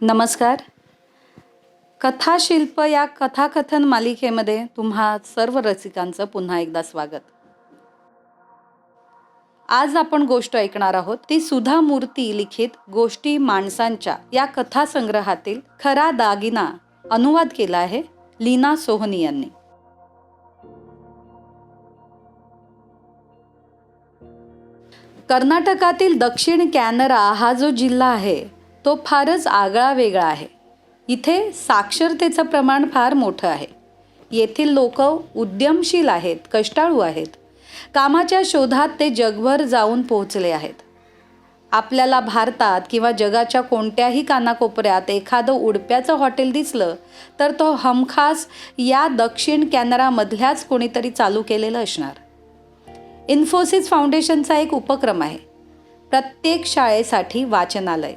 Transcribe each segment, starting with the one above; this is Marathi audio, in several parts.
नमस्कार. कथाशिल्प या कथाकथन मालिकेमध्ये तुम्हा सर्व रसिकांचं पुन्हा एकदा स्वागत. आज आपण गोष्ट ऐकणार आहोत ती सुधा मूर्ती लिखित गोष्टी माणसांच्या या कथासंग्रहातील खरा दागिना अनुवाद केला आहे लीना सोहनी यांनी. कर्नाटकातील दक्षिण कॅनरा हा जो जिल्हा आहे तो फारच आगळा वेगळा आहे. इथे साक्षरतेचं प्रमाण फार मोठं आहे. येथील लोक उद्यमशील आहेत कष्टाळू आहेत. कामाच्या शोधात ते जगभर जाऊन पोहोचले आहेत. आपल्याला भारतात किंवा जगाच्या कोणत्याही कानाकोपऱ्यात एखादं उडप्याचं हॉटेल दिसलं तर तो हमखास या दक्षिण कॅनरामधल्याच कोणीतरी चालू केलेलं असणार. इन्फोसिस फाउंडेशनचा एक उपक्रम आहे. प्रत्येक शाळेसाठी वाचनालय.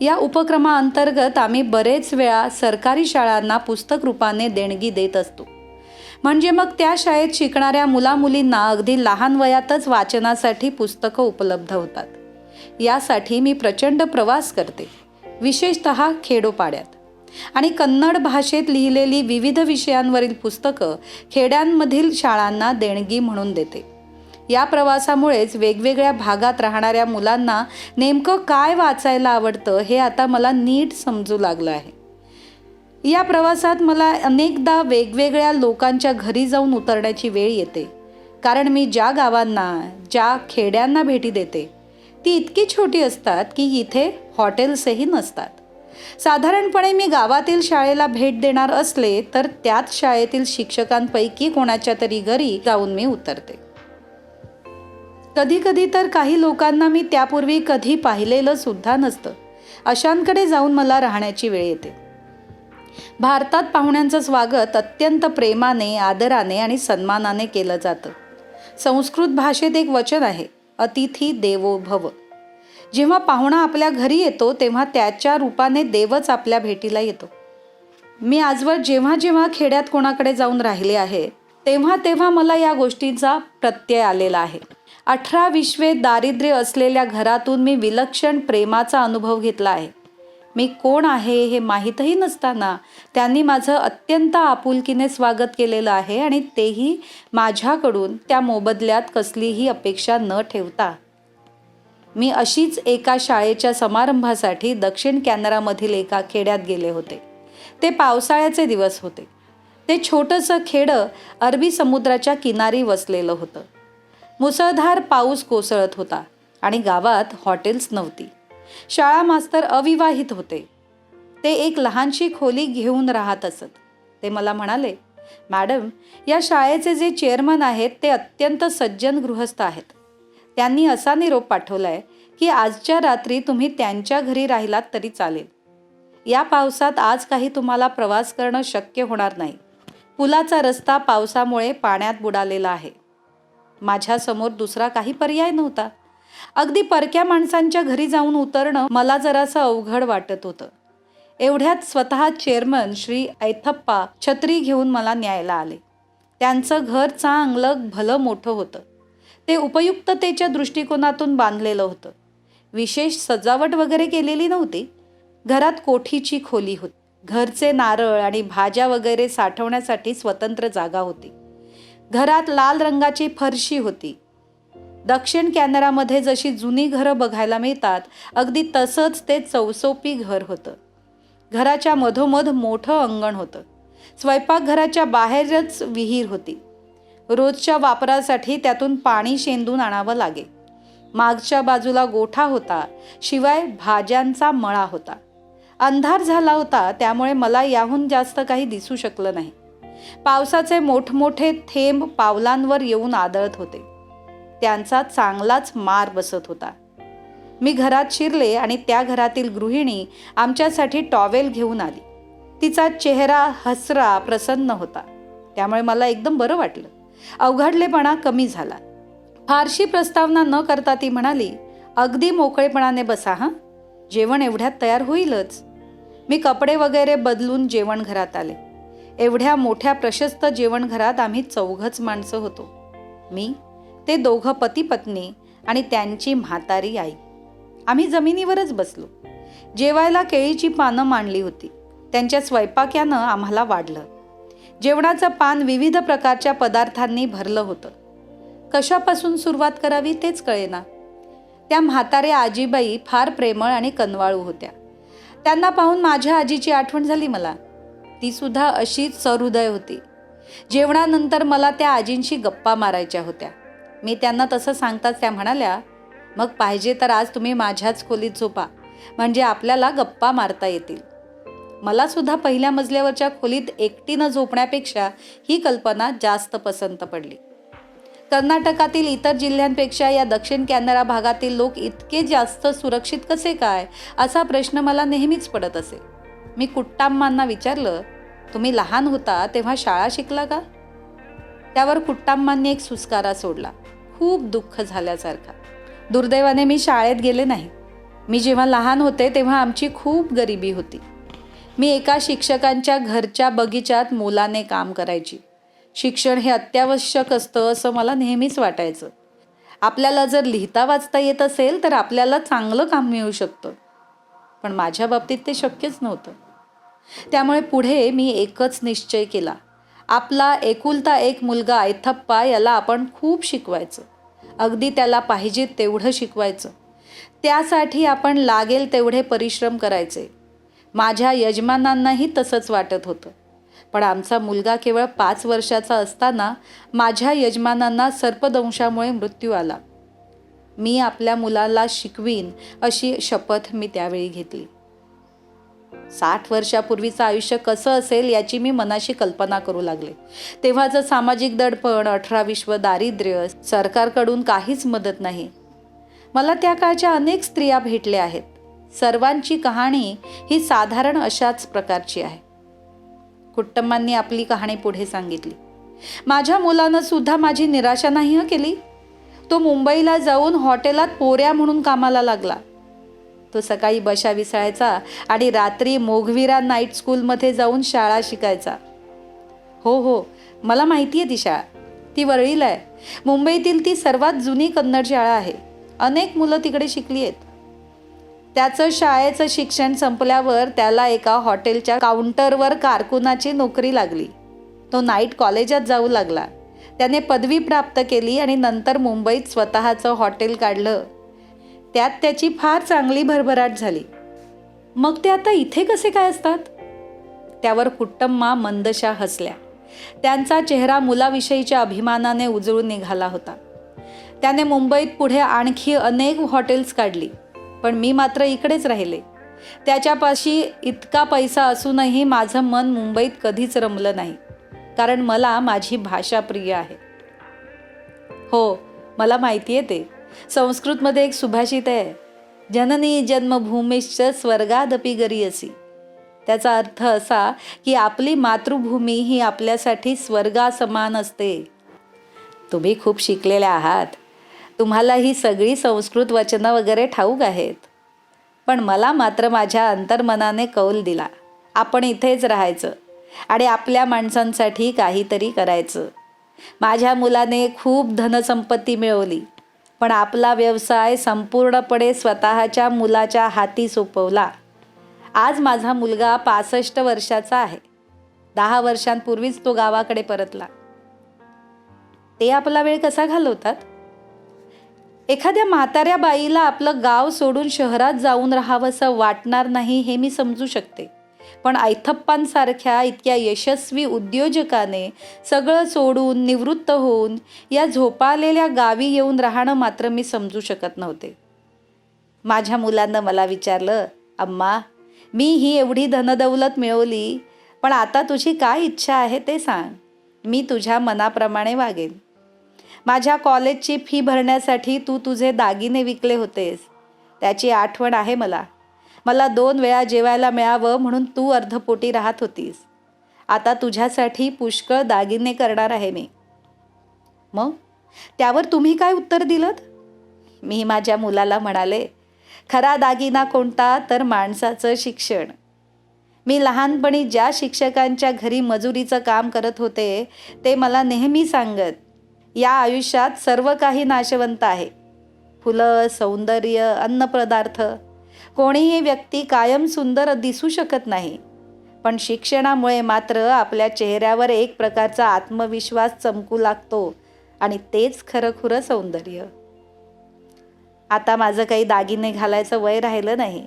या उपक्रमाअंतर्गत आम्ही बरेच वेळा सरकारी शाळांना पुस्तक रूपाने देणगी देत असतो. म्हणजे मग त्या शाळेत शिकणाऱ्या मुलामुलींना अगदी लहान वयातच वाचनासाठी पुस्तकं उपलब्ध होतात. यासाठी मी प्रचंड प्रवास करते विशेषत खेडोपाड्यात. आणि कन्नड भाषेत लिहिलेली विविध विषयांवरील पुस्तकं खेड्यांमधील शाळांना देणगी म्हणून देते. या प्रवासामुळेच वेगवेगळ्या भागात राहणाऱ्या मुलांना नेमकं काय वाचायला आवडतं हे आता मला नीट समजू लागलं आहे. या प्रवासात मला अनेकदा वेगवेगळ्या लोकांच्या घरी जाऊन उतरण्याची वेळ येते. कारण मी ज्या गावांना ज्या खेड्यांना भेटी देते ती इतकी छोटी असतात की इथे हॉटेल्सही नसतात. साधारणपणे मी गावातील शाळेला भेट देणार असले तर त्याच शाळेतील शिक्षकांपैकी कोणाच्या तरी घरी जाऊन मी उतरते. कधी कधी तर काही लोकांना मी त्यापूर्वी कधी पाहिलेलं सुद्धा नसतं. अशांकडे जाऊन मला राहण्याची वेळ येते. भारतात पाहुण्यांचं स्वागत अत्यंत प्रेमाने आदराने आणि सन्मानाने केलं जातं. संस्कृत भाषेत एक वचन आहे अतिथी देवो भव. जेव्हा पाहुणा आपल्या घरी येतो तेव्हा त्याच्या रूपाने देवच आपल्या भेटीला येतो. मी आजवर जेव्हा जेव्हा खेड्यात कोणाकडे जाऊन राहिले आहे तेव्हा तेव्हा मला या गोष्टींचा प्रत्यय आलेला आहे. अठरा विश्वे दारिद्र्य असलेल्या घरातून मी विलक्षण प्रेमाचा अनुभव घेतला आहे. मी कोण आहे हे माहीतही नसताना त्यांनी माझं अत्यंत आपुलकीने स्वागत केलेलं आहे आणि तेही माझ्याकडून त्या मोबदल्यात कसलीही अपेक्षा न ठेवता. मी अशीच एका शाळेच्या समारंभासाठी दक्षिण कॅनरामधील एका खेड्यात गेले होते. ते पावसाळ्याचे दिवस होते. ते छोटंसं खेडं अरबी समुद्राच्या किनारी वसलेलं होतं. मुसळधार पाऊस कोसळत होता आणि गावात हॉटेल्स नव्हती. शाळा मास्तर अविवाहित होते. ते एक लहानशी खोली घेऊन राहत असत. ते मला म्हणाले मॅडम या शाळेचे जे चेअरमन आहेत ते अत्यंत सज्जन गृहस्थ आहेत. त्यांनी असा निरोप पाठवला आहे की आजच्या रात्री तुम्ही त्यांच्या घरी राहिलात तरी चालेल. या पावसात आज काही तुम्हाला प्रवास करणं शक्य होणार नाही. पुलाचा रस्ता पावसामुळे पाण्यात बुडालेला आहे. माझ्यासमोर दुसरा काही पर्याय नव्हता. अगदी परक्या माणसांच्या घरी जाऊन उतरणं मला जरासं अवघड वाटत होतं. एवढ्यात स्वतः चेअरमन श्री ऐथप्पा छत्री घेऊन मला न्यायला आले. त्यांचं घर चांगलं भलं मोठं होतं. ते उपयुक्ततेच्या दृष्टिकोनातून बांधलेलं होतं. विशेष सजावट वगैरे केलेली नव्हती. घरात कोठीची खोली होती. घरचे नारळ आणि भाज्या वगैरे साठवण्यासाठी स्वतंत्र जागा होती. घरात लाल रंगाची फरशी होती. दक्षिण कॅनरामध्ये जशी जुनी घरं बघायला मिळतात अगदी तसंच ते चौसोपी घर होतं. घराच्या मधोमध मोठं अंगण होतं. स्वयंपाकघराच्या बाहेरच विहीर होती. रोजच्या वापरासाठी त्यातून पाणी शेंदून आणावं लागे. मागच्या बाजूला गोठा होता शिवाय भाज्यांचा मळा होता. अंधार झाला होता त्यामुळे मला याहून जास्त काही दिसू शकलं नाही. पावसाचे मोठमोठे थेंब पावलांवर येऊन आदळत होते. त्यांचा चांगलाच मार बसत होता. मी घरात शिरले आणि त्या घरातील गृहिणी आमच्यासाठी टॉवेल घेऊन आली. तिचा चेहरा हसरा प्रसन्न होता. त्यामुळे मला एकदम बरं वाटलं. अवघडलेपणा कमी झाला. फारशी प्रस्तावना न करता ती म्हणाली अगदी मोकळेपणाने बसा हां? जेवण एवढ्यात तयार होईलच. मी कपडे वगैरे बदलून जेवण घरात आले. एवढ्या मोठ्या प्रशस्त जेवणघरात आम्ही चौघच माणसं होतो. मी ते दोघं पती पत्नी आणि त्यांची म्हातारी आई. आम्ही जमिनीवरच बसलो. जेवायला केळीची पानं मांडली होती. त्यांच्या स्वयंपाक्यानं आम्हाला वाढलं. जेवणाचं पान विविध प्रकारच्या पदार्थांनी भरलं होतं. कशापासून सुरुवात करावी तेच कळेना. त्या म्हाताऱ्या आजीबाई फार प्रेमळ आणि कनवाळू होत्या. त्यांना पाहून माझ्या आजीची आठवण झाली मला. तीसुद्धा अशीच सहृदय होती. जेवणानंतर मला त्या आजींशी गप्पा मारायच्या होत्या. मी त्यांना तसं सांगताच त्या म्हणाल्या मग पाहिजे तर आज तुम्ही माझ्याच खोलीत झोपा म्हणजे आपल्याला गप्पा मारता येतील. मला सुद्धा पहिल्या मजल्यावरच्या खोलीत एकटीनं झोपण्यापेक्षा ही कल्पना जास्त पसंत पडली. कर्नाटकातील इतर जिल्ह्यांपेक्षा या दक्षिण कॅनरा भागातील लोक इतके जास्त सुरक्षित कसे काय असा प्रश्न मला नेहमीच पडत असे. मी कुट्टाम्मांना विचारलं तुम्ही लहान होता तेव्हा शाळा शिकला का? त्यावर कुट्टाम्मांनी एक सुस्कारा सोडला खूप दुःख झाल्यासारखा. दुर्दैवाने मी शाळेत गेले नाही. मी जेव्हा लहान होते तेव्हा आमची खूप गरिबी होती. मी एका शिक्षकांच्या घरच्या बगीचात मोलाने काम करायची. शिक्षण हे अत्यावश्यक असतं असं मला नेहमीच वाटायचं. आपल्याला जर लिहिता वाचता येत असेल तर आपल्याला चांगलं काम मिळू शकतं. पण माझ्या बाबतीत ते शक्यच नव्हतं. त्यामुळे पुढे मी एकच निश्चय केला. आपला एकुलता एक मुलगा ऐथप्पा याला आपण खूप शिकवायचं. अगदी त्याला पाहिजे तेवढं शिकवायचं. त्यासाठी आपण लागेल तेवढे परिश्रम करायचे. माझ्या यजमानांनाही तसंच वाटत होतं. पण आमचा मुलगा केवळ पाच वर्षाचा असताना माझ्या यजमानांना सर्पदंशामुळे मृत्यू आला. मी आपल्या मुलाला शिकवीन अशी शपथ मी त्यावेळी घेतली. साठ वर्षापूर्वीचं आयुष्य कसं असेल याची मी मनाशी कल्पना करू लागले. तेव्हाचं सामाजिक दडपण अठरा विश्व दारिद्र्य सरकारकडून काहीच मदत नाही. मला त्या काळच्या अनेक स्त्रिया भेटल्या आहेत. सर्वांची कहाणी ही साधारण अशाच प्रकारची आहे. कुट्टम्मांनी आपली कहाणी पुढे सांगितली. माझ्या मुलानं सुद्धा माझी निराशा नाही केली. तो मुंबईला जाऊन हॉटेलात पोऱ्या म्हणून कामाला लागला. तो सकाळी बशा विसळायचा आणि रात्री मोघविरा नाईट स्कूलमध्ये जाऊन शाळा शिकायचा. हो हो मला माहिती आहे ती शाळा ती वरळीला आहे. मुंबईतील ती सर्वात जुनी कन्नड शाळा आहे. अनेक मुलं तिकडे शिकली आहेत. त्याचं शाळेचं शिक्षण संपल्यावर त्याला एका हॉटेलच्या काउंटरवर कारकुनाची नोकरी लागली. तो नाईट कॉलेजात जाऊ लागला. त्याने पदवी प्राप्त केली आणि नंतर मुंबईत स्वतःचं हॉटेल काढलं. त्यात त्याची फार चांगली भरभराट झाली. मग ते आता इथे कसे काय असतात? त्यावर कुट्टम्मा मंदशा हसल्या. त्यांचा चेहरा मुलाविषयीच्या अभिमानाने उजळून निघाला होता. त्याने मुंबईत पुढे आणखी अनेक हॉटेल्स काढली पण मी मात्र इकडेच राहिले. त्याच्यापाशी इतका पैसा असूनही माझं मन मुंबईत कधीच रमलं नाही कारण मला माझी भाषा प्रिय आहे. हो मला माहिती आहे ते. संस्कृतमध्ये एक सुभाषित आहे जननी जन्मभूमीश्च स्वर्गादपी गरीयसी. त्याचा अर्थ असा की आपली मातृभूमी ही आपल्यासाठी स्वर्गासमान असते. तुम्ही खूप शिकलेले आहात. तुम्हाला ही सगळी संस्कृत वचनं वगैरे ठाऊक आहेत. पण मला मात्र माझ्या अंतर्मनाने कौल दिला. आपण इथेच राहायचं आणि आपल्या माणसांसाठी काहीतरी करायचं. माझ्या मुलाने खूप धनसंपत्ती मिळवली. पण आपला व्यवसाय संपूर्णपणे स्वतःच्या मुलाच्या हाती सोपवला. आज माझा मुलगा पासष्ट वर्षाचा आहे. दहा वर्षांपूर्वीच तो गावाकडे परतला. ते आपला वेळ कसा घालवतात? एखाद्या म्हाताऱ्या बाईला आपलं गाव सोडून शहरात जाऊन राहावंसं वाटणार नाही हे मी समजू शकते. पण आयथप्पांसारख्या इतक्या यशस्वी उद्योजकाने सगळं सोडून निवृत्त होऊन या झोपाळलेल्या गावी येऊन राहणं मात्र मी समजू शकत नव्हते. माझ्या मुलांना मला विचारलं अम्मा मी ही एवढी धनदौलत मिळवली पण आता तुझी काय इच्छा आहे ते सांग. मी तुझ्या मनाप्रमाणे वागेन. माझ्या कॉलेजची फी भरण्यासाठी तू तुझे दागिने विकले होतेस. त्याची आठवण आहे मला. मला दोन वेळा जेवायला मिळावं म्हणून तू अर्धपोटी राहत होतीस. आता तुझ्यासाठी पुष्कळ दागिने करणार आहे मी. मग? त्यावर तुम्ही काय उत्तर दिलं मी माझ्या मुलाला म्हणाले खरा दागिना कोणता तर माणसाचं शिक्षण. मी लहानपणी ज्या शिक्षकांच्या घरी मजुरीचं काम करत होते ते मला नेहमी सांगत या आयुष्यात सर्व काही नाशवंत आहे. फुलं सौंदर्य अन्नपदार्थ कोणीही व्यक्ती कायम सुंदर दिसू शकत नाही. पण शिक्षणामुळे मात्र आपल्या चेहऱ्यावर एक प्रकारचा आत्मविश्वास चमकू लागतो आणि तेच खरं खुरं सौंदर्य. आता माझं काही दागिने घालायचं वय राहिलं नाही.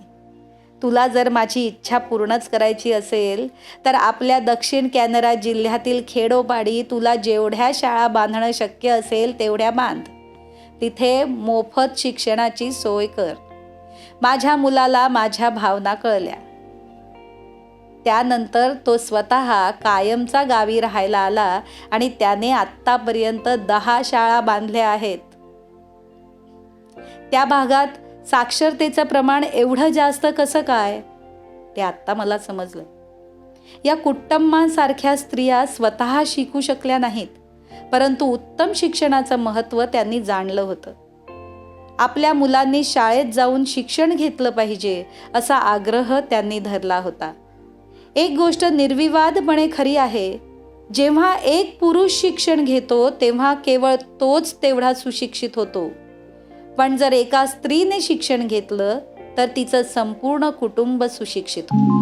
तुला जर माझी इच्छा पूर्णच करायची असेल तर आपल्या दक्षिण कॅनरा जिल्ह्यातील खेडोपाडी तुला जेवढ्या शाळा बांधणं शक्य असेल तेवढ्या बांध. तिथे मोफत शिक्षणाची सोय कर. माझ्या मुलाला माझ्या भावना कळल्या. त्यानंतर तो स्वतः कायमचा गावी राहायला आला आणि त्याने आत्तापर्यंत दहा शाळा बांधल्या आहेत. त्या भागात साक्षरतेचं प्रमाण एवढं जास्त कसं काय? ते आत्ता मला समजलं. या कुटुंबांसारख्या स्त्रिया स्वतः शिकू शकल्या नाहीत परंतु उत्तम शिक्षणाचं महत्त्व त्यांनी जाणलं होतं. आपल्या मुलांनी शाळेत जाऊन शिक्षण घेतलं पाहिजे असा आग्रह त्यांनी धरला होता. एक गोष्ट निर्विवादपणे खरी आहे जेव्हा एक पुरुष शिक्षण घेतो तेव्हा केवळ तोच तेवढा सुशिक्षित होतो. पण जर एका स्त्रीने शिक्षण घेतलं तर तिचं संपूर्ण कुटुंब सुशिक्षित होतं.